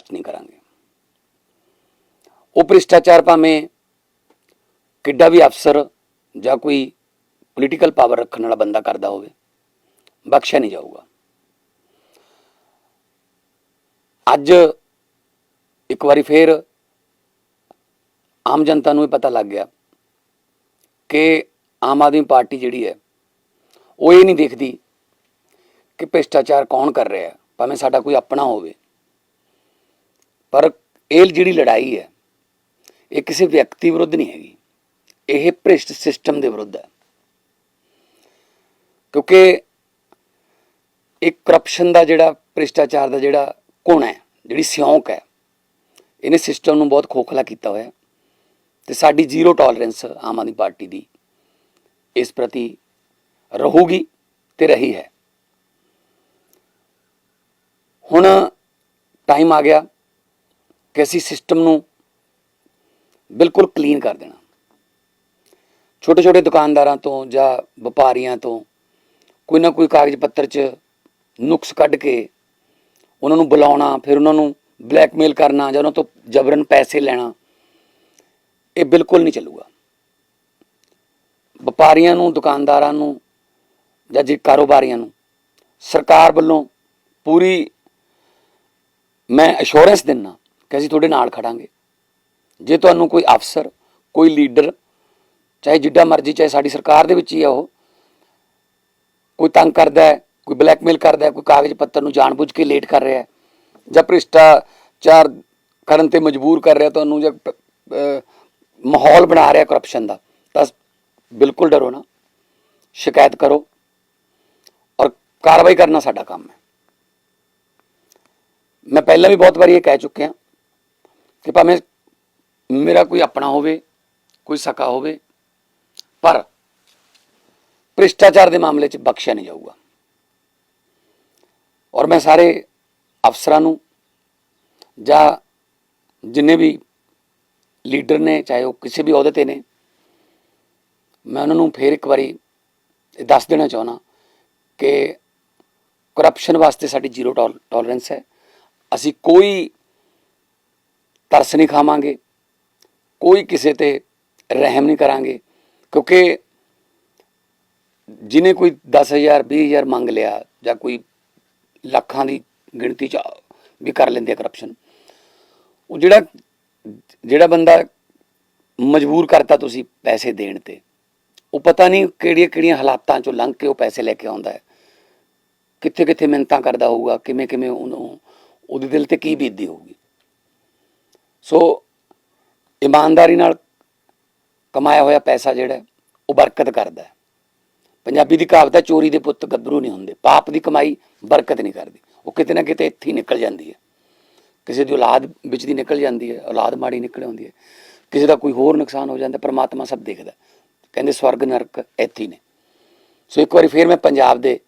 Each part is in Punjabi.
ਬਰਦਾਸ਼ਤ ਨਹੀਂ ਕਰਾਂਗੇ। ਉਹ ਭ੍ਰਿਸ਼ਟਾਚਾਰ ਭਾਵੇਂ ਕਿੱਡਾ ਵੀ ਅਫਸਰ ਜਾਂ ਕੋਈ ਪੋਲੀਟੀਕਲ ਪਾਵਰ ਰੱਖਣ ਵਾਲਾ ਬੰਦਾ ਕਰਦਾ ਹੋਵੇ, ਬਖਸ਼ਿਆ ਨਹੀਂ ਜਾਊਗਾ। ਅੱਜ ਇੱਕ ਵਾਰੀ ਫੇਰ ਆਮ ਜਨਤਾ ਨੂੰ ਇਹ ਪਤਾ ਲੱਗ ਗਿਆ ਕਿ ਆਮ ਆਦਮੀ ਪਾਰਟੀ ਜਿਹੜੀ ਹੈ, ਉਹ ਇਹ ਨਹੀਂ ਦੇਖਦੀ ਕਿ ਭ੍ਰਿਸ਼ਟਾਚਾਰ ਕੌਣ ਕਰ ਰਿਹਾ ਭਾਵੇਂ ਸਾਡਾ ਕੋਈ ਆਪਣਾ ਹੋਵੇ। ਪਰ ਇਹ ਜਿਹੜੀ ਲੜਾਈ ਹੈ, ਇਹ ਕਿਸੇ ਵਿਅਕਤੀ ਵਿਰੁੱਧ ਨਹੀਂ ਹੈਗੀ। ਇਹ ਭ੍ਰਿਸ਼ਟ ਸਿਸਟਮ ਦੇ ਵਿਰੁੱਧ ਹੈ। ਕਿਉਂਕਿ ਇੱਕ ਕਰਪਸ਼ਨ ਦਾ ਜਿਹੜਾ, ਭ੍ਰਿਸ਼ਟਾਚਾਰ ਦਾ ਜਿਹੜਾ ਕੋਣ ਹੈ, ਜਿਹੜੀ ਸਿਉਂਕ ਹੈ, ਇਹਨੇ ਸਿਸਟਮ ਨੂੰ ਬਹੁਤ ਖੋਖਲਾ ਕੀਤਾ ਹੋਇਆ ਹੈ ਤੇ ਸਾਡੀ ਜ਼ੀਰੋ ਟੋਲਰੈਂਸ ਆਮ ਆਦਮੀ ਪਾਰਟੀ ਦੀ ਇਸ ਪ੍ਰਤੀ ਰਹੂਗੀ ਤੇ ਰਹੀ ਹੈ। ਹੁਣ ਟਾਈਮ ਆ ਗਿਆ। ਕਿ ਅਸੀਂ ਸਿਸਟਮ ਨੂੰ ਬਿਲਕੁਲ ਕਲੀਨ ਕਰ ਦੇਣਾ। ਛੋਟੇ ਛੋਟੇ ਦੁਕਾਨਦਾਰਾਂ ਤੋਂ ਜਾਂ ਵਪਾਰੀਆਂ ਤੋਂ ਕੋਈ ਨਾ ਕੋਈ ਕਾਗਜ਼ ਪੱਤਰ 'ਚ ਨੁਕਸ ਕੱਢ ਕੇ ਉਹਨਾਂ ਨੂੰ ਬੁਲਾਉਣਾ, ਫਿਰ ਉਹਨਾਂ ਨੂੰ ਬਲੈਕਮੇਲ ਕਰਨਾ ਜਾਂ ਉਹਨਾਂ ਤੋਂ ਜਬਰਨ ਪੈਸੇ ਲੈਣਾ, ਇਹ ਬਿਲਕੁਲ ਨਹੀਂ ਚੱਲੂਗਾ। ਵਪਾਰੀਆਂ ਨੂੰ, ਦੁਕਾਨਦਾਰਾਂ ਨੂੰ ਜਾਂ ਜੇ ਕਾਰੋਬਾਰੀਆਂ ਨੂੰ ਸਰਕਾਰ ਵੱਲੋਂ ਪੂਰੀ ਮੈਂ ਅਸ਼ੋਰੈਂਸ ਦਿੰਨਾ ਕਿ ਅਸੀਂ ਤੁਹਾਡੇ ਨਾਲ ਖੜਾਂਗੇ। ਜੇ ਤੁਹਾਨੂੰ ਕੋਈ ਅਫਸਰ, ਕੋਈ ਲੀਡਰ, ਚਾਹੇ ਜਿੱਡਾ ਮਰਜ਼ੀ, ਚਾਹੇ ਸਾਡੀ ਸਰਕਾਰ ਦੇ ਵਿੱਚ ਹੀ ਆ ਉਹ, ਕੋਈ ਤੰਗ ਕਰਦਾ ਹੈ, ਕੋਈ ਬਲੈਕਮੇਲ ਕਰਦਾ ਹੈ, ਕੋਈ ਕਾਗਜ਼ ਪੱਤਰ ਨੂੰ ਜਾਣਬੁੱਝ ਕੇ ਲੇਟ ਕਰ ਰਿਹਾ ਹੈ, ਜਾਂ ਭ੍ਰਿਸ਼ਟਾਚਾਰ ਕਰਨ ਤੇ ਮਜਬੂਰ ਕਰ ਰਿਹਾ ਤੁਹਾਨੂੰ, ਜਾਂ ਮਾਹੌਲ ਬਣਾ ਰਿਹਾ ਕਰਪਸ਼ਨ ਦਾ, ਤਾਂ ਬਿਲਕੁਲ ਡਰੋ ਨਾ। ਸ਼ਿਕਾਇਤ ਕਰੋ ਔਰ ਕਾਰਵਾਈ ਕਰਨਾ ਸਾਡਾ ਕੰਮ ਹੈ। ਮੈਂ ਪਹਿਲਾਂ ਵੀ ਬਹੁਤ ਵਾਰੀ ਇਹ ਕਹਿ ਚੁੱਕਿਆ। ਕਿ ਭਾਵੇਂ ਮੇਰਾ ਕੋਈ ਆਪਣਾ ਹੋਵੇ, ਕੋਈ ਸਕਾ ਹੋਵੇ, ਪਰ ਭ੍ਰਿਸ਼ਟਾਚਾਰ ਦੇ ਮਾਮਲੇ 'ਚ ਬਖਸ਼ਿਆ ਨਹੀਂ ਜਾਊਗਾ। ਔਰ ਮੈਂ ਸਾਰੇ ਅਫਸਰਾਂ ਨੂੰ ਜਾਂ ਜਿੰਨੇ ਵੀ ਲੀਡਰ ਨੇ, ਚਾਹੇ ਉਹ ਕਿਸੇ ਵੀ ਅਹੁਦੇ ਤੇ ਨੇ, ਮੈਂ ਉਹਨਾਂ ਨੂੰ ਫੇਰ ਇੱਕ ਵਾਰੀ ਇਹ ਦੱਸ ਦੇਣਾ ਚਾਹੁੰਦਾ ਕਿ ਕਰਪਸ਼ਨ ਵਾਸਤੇ ਸਾਡੀ ਜ਼ੀਰੋ ਟੋਲਰੈਂਸ ਹੈ। ਅਸੀਂ ਕੋਈ ਤਰਸ ਨਹੀਂ ਖਾਵਾਂਗੇ। ਕੋਈ ਕਿਸੇ ਤੇ ਰਹਿਮ ਨਹੀਂ ਕਰਾਂਗੇ। ਕਿਉਂਕਿ ਜਿਨੇ ਕੋਈ 10000 20000 ਮੰਗ ਲਿਆ ਜਾਂ ਕੋਈ ਲੱਖਾਂ ਦੀ ਗਿਣਤੀ ਚ ਵੀ ਕਰ ਲੈਂਦੇ ਆ ਕਰਪਸ਼ਨ ਉਹ ਜਿਹੜਾ ਜਿਹੜਾ ਬੰਦਾ ਮਜਬੂਰ ਕਰਤਾ ਤੁਸੀਂ ਪੈਸੇ ਦੇਣ ਤੇ, ਉਹ ਪਤਾ ਨਹੀਂ ਕਿਹੜੀਆਂ ਕਿਹੜੀਆਂ ਹਾਲਾਤਾਂ ਚੋਂ ਲੰਘ ਕੇ ਉਹ ਪੈਸੇ ਲੈ ਕੇ ਆਉਂਦਾ ਹੈ। ਕਿੱਥੇ ਕਿੱਥੇ ਮਿੰਨਤਾਂ ਕਰਦਾ ਹੋਊਗਾ ਕਿਵੇਂ ਕਿਵੇਂ ਉਹਨੂੰ, ਉਹਦੇ ਦਿਲ ਤੇ ਕੀ ਬੀਤਦੀ ਹੋਊਗੀ। ਸੋ ਇਮਾਨਦਾਰੀ ਨਾਲ ਕਮਾਇਆ ਹੋਇਆ ਪੈਸਾ ਜਿਹੜਾ ਉਹ ਬਰਕਤ ਕਰਦਾ ਹੈ। ਪੰਜਾਬੀ ਦੀ ਕਹਾਵਤ ਹੈ, ਚੋਰੀ ਦੇ ਪੁੱਤ ਗੱਭਰੂ ਨਹੀਂ ਹੁੰਦੇ। ਪਾਪ ਦੀ ਕਮਾਈ ਬਰਕਤ ਨਹੀਂ ਕਰਦੀ। ਉਹ ਕਿਤੇ ਨਾ ਕਿਤੇ ਇੱਥੇ ਨਿਕਲ ਜਾਂਦੀ ਹੈ। ਕਿਸੇ ਦੀ ਔਲਾਦ ਵਿੱਚ ਦੀ ਨਿਕਲ ਜਾਂਦੀ ਹੈ, ਔਲਾਦ ਮਾੜੀ ਨਿਕਲ ਆਉਂਦੀ ਹੈ। ਕਿਸੇ ਦਾ ਕੋਈ ਹੋਰ ਨੁਕਸਾਨ ਹੋ ਜਾਂਦਾ, ਪਰਮਾਤਮਾ ਸਭ ਦੇਖਦਾ ਕਹਿੰਦੇ ਸਵਰਗ ਨਰਕ ਇੱਥੇ ਨੇ। ਸੋ ਇੱਕ ਵਾਰੀ ਫੇਰ ਮੈਂ ਪੰਜਾਬ ਦੇ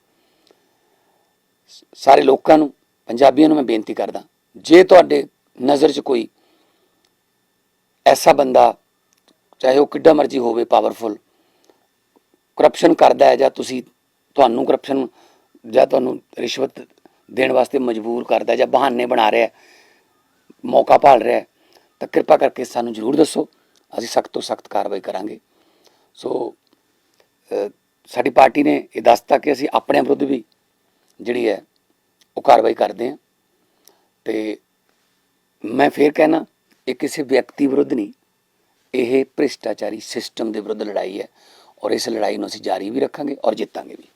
ਸਾਰੇ ਲੋਕਾਂ ਨੂੰ, ਪੰਜਾਬੀਆਂ ਨੂੰ ਮੈਂ ਬੇਨਤੀ ਕਰਦਾ, ਜੇ ਤੁਹਾਡੇ ਨਜ਼ਰ 'ਚ ਕੋਈ ਐਸਾ ਬੰਦਾ, ਚਾਹੇ ਉਹ ਕਿੱਡਾ ਮਰਜ਼ੀ ਹੋਵੇ ਪਾਵਰਫੁਲ ਕਰਪਸ਼ਨ ਕਰਦਾ ਹੈ ਜਾਂ ਤੁਸੀਂ, ਤੁਹਾਨੂੰ ਕਰਪਸ਼ਨ ਜਾਂ ਤੁਹਾਨੂੰ ਰਿਸ਼ਵਤ ਦੇਣ ਵਾਸਤੇ ਮਜਬੂਰ ਕਰਦਾ ਜਾਂ ਬਹਾਨੇ ਬਣਾ ਰਿਹਾ ਮੌਕਾ ਭਾਲ ਰਿਹਾ ਤਾਂ ਕਿਰਪਾ ਕਰਕੇ ਸਾਨੂੰ ਜ਼ਰੂਰ ਦੱਸੋ, ਅਸੀਂ ਸਖਤ ਤੋਂ ਸਖਤ ਕਾਰਵਾਈ ਕਰਾਂਗੇ। ਸੋ ਸਾਡੀ ਪਾਰਟੀ ਨੇ ਇਹ ਦੱਸਤਾ ਕਿ ਅਸੀਂ ਆਪਣੇ ਵਿਰੁੱਧ ਵੀ ਜਿਹੜੀ ਹੈ, ਉਹ ਕਾਰਵਾਈ ਕਰਦੇ ਹਾਂ। ਤੇ ਮੈਂ ਫੇਰ ਕਹਿਣਾ ਇਹ ਕਿਸੇ ਵਿਅਕਤੀ ਵਿਰੁੱਧ ਨਹੀਂ, ਇਹ ਭ੍ਰਿਸ਼ਟਾਚਾਰੀ ਸਿਸਟਮ ਦੇ ਵਿਰੁੱਧ ਲੜਾਈ ਹੈ ਔਰ ਇਸ ਲੜਾਈ ਨੂੰ ਅਸੀਂ ਜਾਰੀ ਵੀ ਰੱਖਾਂਗੇ ਔਰ ਜਿੱਤਾਂਗੇ ਵੀ।